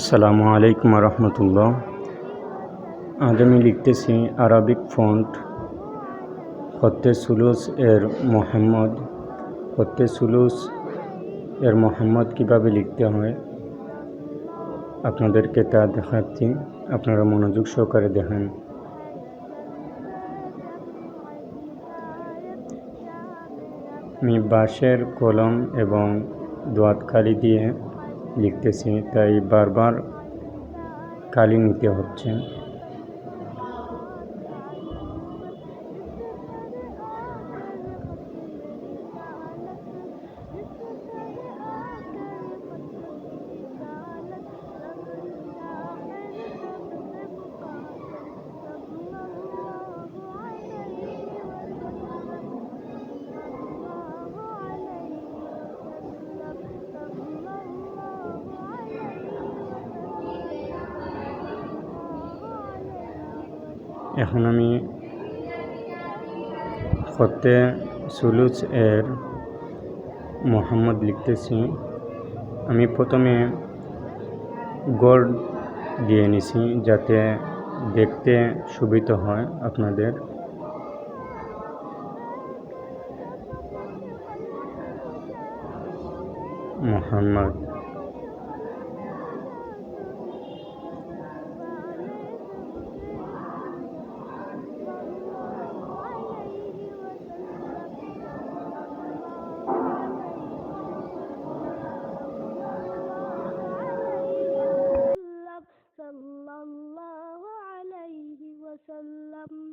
আসসালামু আলাইকুম রহমতুল্লাহ আজ আমি লিখতেছি আরবিক ফন্ট হত্যে সুলুস এর মোহাম্মদ। হত্যে সুলুস এর মোহাম্মদ কীভাবে লিখতে হয়? আপনাদেরকে তা দেখাচ্ছি, আপনারা মনোযোগ সহকারে দেখেন। আমি বাঁশের কলম এবং দোয়াত কালি দিয়ে লিখতেছি তাই বারবার কালি নিতে হচ্ছে। এখন আমি ফতে সুলুস এর মোহাম্মদ লিখতেছি। আমি প্রথমে গড় দিয়ে নিছি যাতে দেখতে সুবিধা হয় আপনাদের। Mohammad وسلم.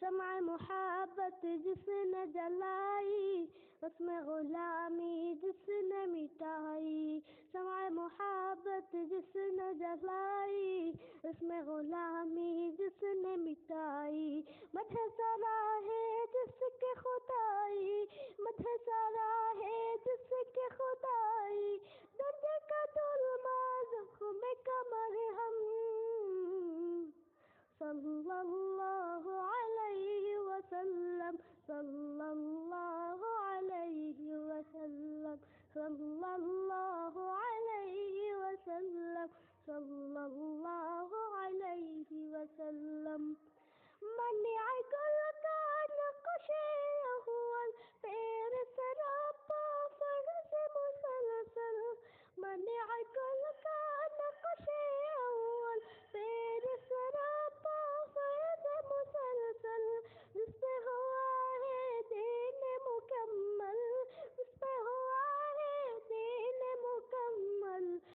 سمع محبت جس نے جلائی اس میں غلامی جس نے مٹائی. سمع محبت جس نے جلائی اس میں غلامی جس نے مٹائی. مجھ سرا ہے جس کے خدائی sallallahu alayhi wa sallam. Many I